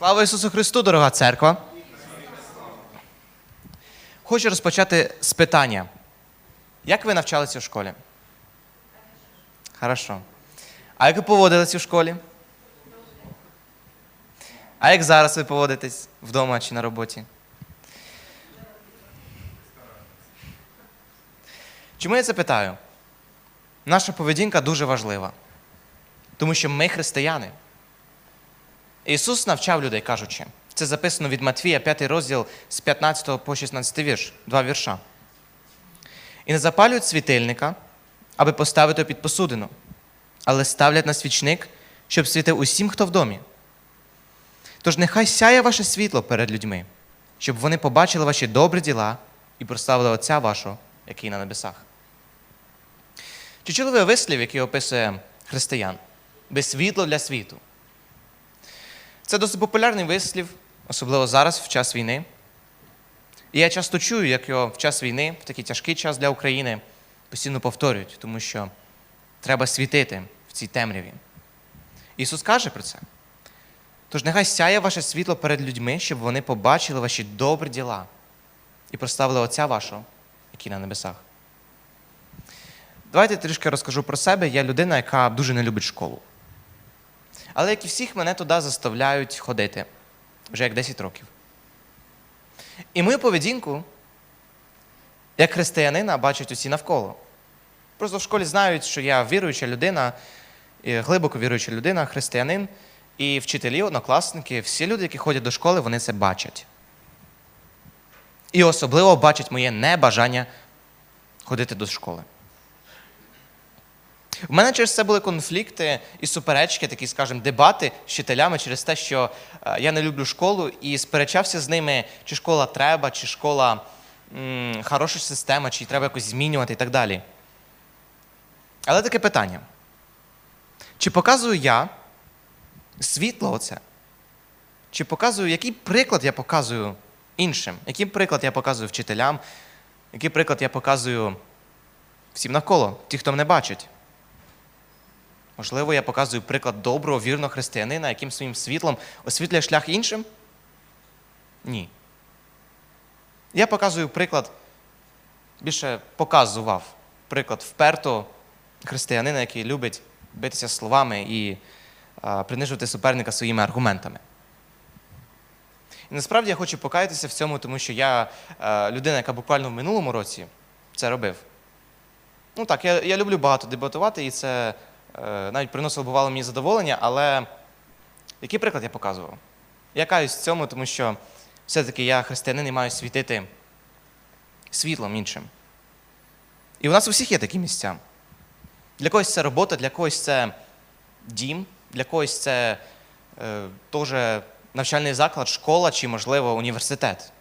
Слава Ісусу Христу, дорога церква! Хочу розпочати з питання. Як ви навчалися в школі? Хорошо. А як ви поводились у школі? А як зараз ви поводитесь вдома чи на роботі? Чому я це питаю? Наша поведінка дуже важлива. Тому що ми християни. Ісус навчав людей, кажучи, це записано від Матвія, 5 розділ з 15 по 16 вірш, два вірша. І не запалюють світильника, аби поставити під посудину, але ставлять на свічник, щоб світив усім, хто в домі. Тож нехай сяє ваше світло перед людьми, щоб вони побачили ваші добрі діла і прославили Отця вашого, який на небесах. Чи чули ви вислів, який описує християн? Без світло для світу. Це досить популярний вислів, особливо зараз, в час війни. І я часто чую, як його в час війни, в такий тяжкий час для України, постійно повторюють, тому що треба світити в цій темряві. Ісус каже про це. Тож нехай сяє ваше світло перед людьми, щоб вони побачили ваші добрі діла і прославили Отця вашого, який на небесах. Давайте трішки розкажу про себе. Я людина, яка дуже не любить школу. Але як і всіх, мене туди заставляють ходити вже як 10 років. І мою поведінку, як християнина, бачать усі навколо. Просто в школі знають, що я віруюча людина, глибоко віруюча людина, християнин, і вчителі, однокласники, всі люди, які ходять до школи, вони це бачать. І особливо бачать моє небажання ходити до школи. У мене через це були конфлікти і суперечки, такі, скажімо, дебати з вчителями через те, що е, я не люблю школу і сперечався з ними, чи школа треба, чи школа м, хороша система, чи треба якось змінювати і так далі. Але таке питання: чи показую я світло оце? Чи показую, який приклад я показую іншим? Який приклад я показую вчителям? Який приклад я показую всім навколо, ті, хто мене бачить? Можливо, я показую приклад доброго, вірного християнина, яким своїм світлом освітлює шлях іншим? Ні. Я показую приклад, більше показував приклад впертого християнина, який любить битися словами і а, принижувати суперника своїми аргументами. І насправді я хочу покаятися в цьому, тому що я е, людина, яка буквально в минулому році це робив. Ну так, я, я люблю багато дебатувати, і це навіть приносило бувало мені задоволення, але який приклад я показував? Я каюсь в цьому, тому що все-таки я християнин і маю світити світлом іншим. І у нас у всіх є такі місця. Для когось це робота, для когось це дім, для когось це е, теж навчальний заклад, школа чи, можливо, університет.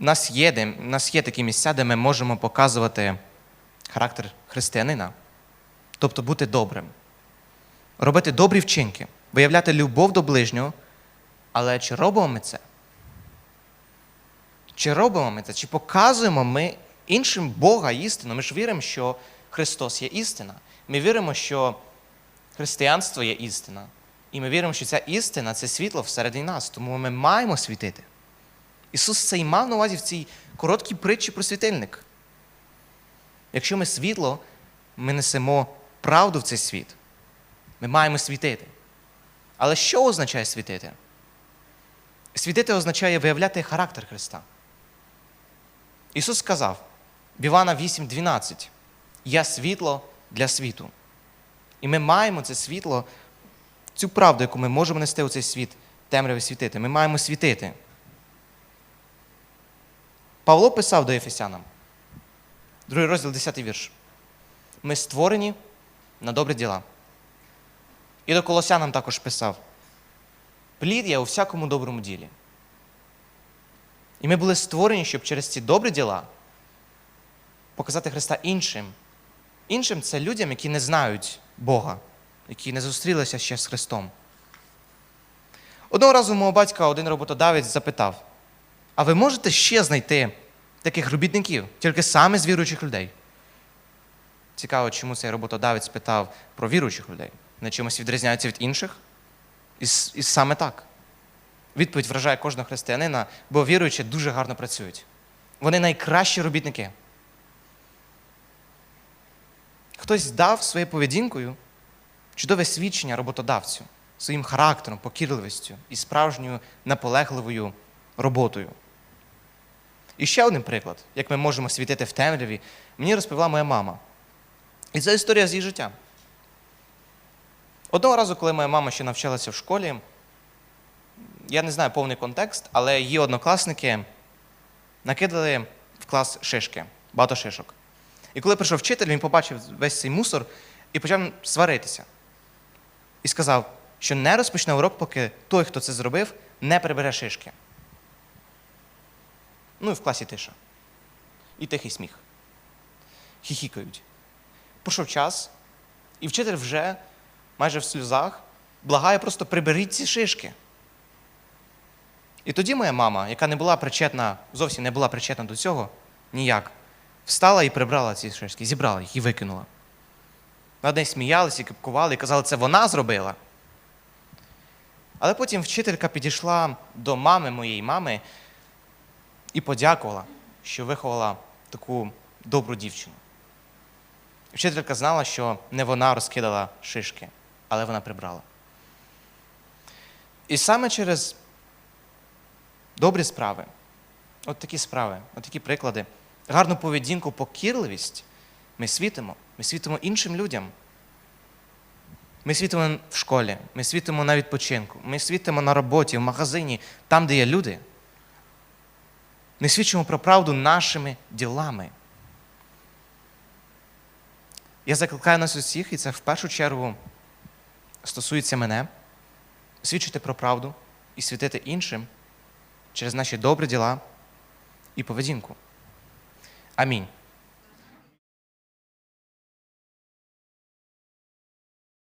У нас є, де, у нас є такі місця, де ми можемо показувати характер християнина, тобто бути добрим, робити добрі вчинки, виявляти любов до ближнього, але чи робимо ми це? Чи робимо ми це? Чи показуємо ми іншим Бога істину? Ми ж віримо, що Христос є істина. Ми віримо, що християнство є істина. І ми віримо, що ця істина це світло всередині нас, тому ми маємо світити. Ісус це і мав на увазі в цій короткій притчі про світильник. Якщо ми світло, ми несемо правду в цей світ. Ми маємо світити. Але що означає світити? Світити означає виявляти характер Христа. Ісус сказав в Івана 8:12, Я світло для світу. І ми маємо це світло, цю правду, яку ми можемо нести у цей світ, темряві світити. Ми маємо світити. Павло писав до Ефесянам, другий розділ, 10 вірш. Ми створені на добрі діла. І до Колосянам також писав: плід є у всякому доброму ділі. І ми були створені, щоб через ці добрі діла показати Христа іншим. Іншим це людям, які не знають Бога, які не зустрілися ще з Христом. Одного разу мого батька один роботодавець запитав: а ви можете ще знайти таких робітників, тільки саме з віруючих людей? Цікаво, чому цей роботодавець питав про віруючих людей. вони чимось відрізняються від інших? І, і саме так. Відповідь вражає кожного християнина, бо віруючі дуже гарно працюють. Вони найкращі робітники. Хтось дав своєю поведінкою чудове свідчення роботодавцю, своїм характером, покірливістю і справжньою наполегливою роботою. І ще один приклад, як ми можемо світити в темряві, мені розповіла моя мама. І це історія з її життя. Одного разу, коли моя мама ще навчалася в школі, я не знаю повний контекст, але її однокласники накидали в клас шишки, багато шишок. І коли прийшов вчитель, він побачив весь цей мусор і почав сваритися. І сказав, що не розпочне урок, поки той, хто це зробив, не прибере шишки. Ну і в класі тиша. І тихий сміх. Хіхікають. Пройшов час, і вчитель вже майже в сльозах благає просто приберіть ці шишки. І тоді моя мама, яка не була причетна, зовсім не була причетна до цього, ніяк, встала і прибрала ці шишки, зібрала їх і викинула. Над нею сміялися, і кипкували, і казали, це вона зробила. Але потім вчителька підійшла до мами моєї мами і подякувала, що виховала таку добру дівчину. Вчителька знала, що не вона розкидала шишки, але вона прибрала. І саме через добрі справи, от такі справи, от такі приклади, гарну поведінку, покірливість ми світимо, ми світимо іншим людям. Ми світимо в школі, ми світимо на відпочинку, ми світимо на роботі, в магазині, там, де є люди. Ми свідчимо про правду нашими ділами. Я закликаю нас усіх, і це в першу чергу стосується мене, свідчити про правду і світити іншим через наші добрі діла і поведінку. Амінь.